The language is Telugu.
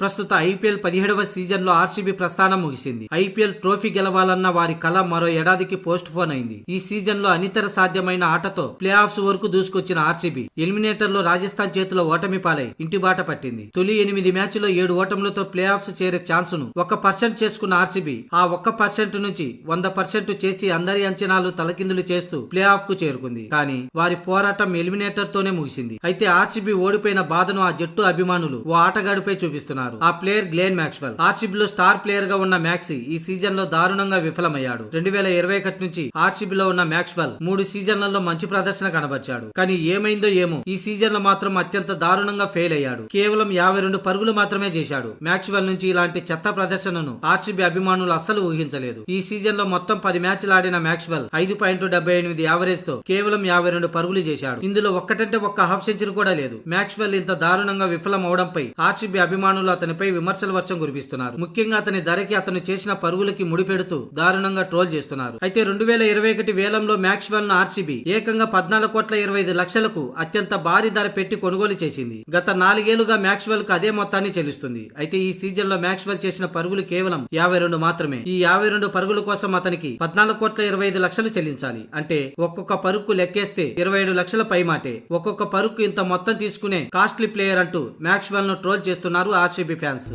ప్రస్తుత ఐపీఎల్ పదిహేడవ సీజన్లో ఆర్సీబీ ప్రస్థానం ముగిసింది. ఐపీఎల్ ట్రోఫీ గెలవాలన్న వారి కల మరో ఏడాదికి పోస్ట్ పోన్ అయింది. ఈ సీజన్లో అనితర సాధ్యమైన ఆటతో ప్లే ఆఫ్స్ వరకు దూసుకొచ్చిన ఆర్సీబీ ఎలిమినేటర్లో రాజస్థాన్ చేతిలో ఓటమి పాలై ఇంటి బాట పట్టింది. తొలి ఎనిమిది మ్యాచ్లో ఏడు ఓటములతో ప్లే ఆఫ్స్ చేరే ఛాన్సును ఒక పర్సెంట్ చేసుకున్న ఆర్సీబీ ఆ ఒక్క పర్సెంట్ నుంచి వంద పర్సెంట్ చేసి అందరి అంచనాలు తలకిందులు చేస్తూ ప్లే ఆఫ్కు చేరుకుంది. కానీ వారి పోరాటం ఎలిమినేటర్ తోనే ముగిసింది. అయితే ఆర్సీబీ ఓడిపోయిన బాధను ఆ జట్టు అభిమానులు ఓ ఆటగాడిపై చూపిస్తున్నారు. ఆ ప్లేయర్ గ్లేన్ మ్యాక్స్వెల్. ఆర్సీబీలో స్టార్ ప్లేయర్గా ఉన్న మ్యాక్సీ ఈ సీజన్లో దారుణంగా విఫలమయ్యాడు. రెండు వేల ఇరవై ఒకటి నుంచి ఆర్సీబీలో ఉన్న మ్యాక్స్వెల్ మూడు సీజన్లలో మంచి ప్రదర్శన కనబర్చాడు. కానీ ఏమైందో ఏమో ఈ సీజన్లో మాత్రం అత్యంత దారుణంగా ఫెయిల్ అయ్యాడు. కేవలం యాభై రెండు పరుగులు మాత్రమే చేశాడు. మ్యాక్స్వెల్ నుంచి ఇలాంటి చెత్త ప్రదర్శనను ఆర్సీబీ అభిమానులు అస్సలు ఊహించలేదు. ఈ సీజన్లో మొత్తం పది మ్యాచ్లు ఆడిన మ్యాక్స్వెల్ ఐదు పాయింట్ డెబ్బై ఎనిమిది యావరేజ్తో కేవలం యాభై రెండు పరుగులు చేశాడు. ఇందులో ఒక్కటంటే ఒక్క హాఫ్ సెంచరీ కూడా లేదు. మ్యాక్స్వెల్ ఇంత దారుణంగా విఫలం అవడంపై ఆర్సీబీ అభిమానులు అతనిపై విమర్శల వర్షం కురిపిస్తున్నారు. ముఖ్యంగా అతని ధరకి అతను చేసిన పరుగులకి ముడిపెడుతూ దారుణంగా ట్రోల్ చేస్తున్నారు. అయితే రెండు వేల ఇరవై ఒకటి వేలంలో మ్యాక్స్వెల్ను ఆర్సీబీ ఏకంగా పద్నాలుగు కోట్ల ఇరవై ఐదు లక్షలకు అత్యంత భారీ ధర పెట్టి కొనుగోలు చేసింది. గత నాలుగేళ్ళుగా మ్యాక్స్వెల్కు అదే మొత్తాన్ని చెల్లిస్తుంది. అయితే ఈ సీజన్లో మ్యాక్స్వెల్ చేసిన పరుగులు కేవలం యాభై రెండు మాత్రమే. ఈ యాభై రెండు పరుగుల కోసం అతనికి పద్నాలుగు కోట్ల ఇరవై ఐదు లక్షలు చెల్లించాలి. అంటే ఒక్కొక్క పరుక్కు లెక్కేస్తే ఇరవై ఏడు లక్షల పై మాటే ఒక్కొక్క పరుక్కు ఇంత మొత్తం తీసుకునే కాస్ట్లీ ప్లేయర్ అంటూ మ్యాక్స్వెల్ను ట్రోల్ చేస్తున్నారు ఆర్సీబీ. TV fans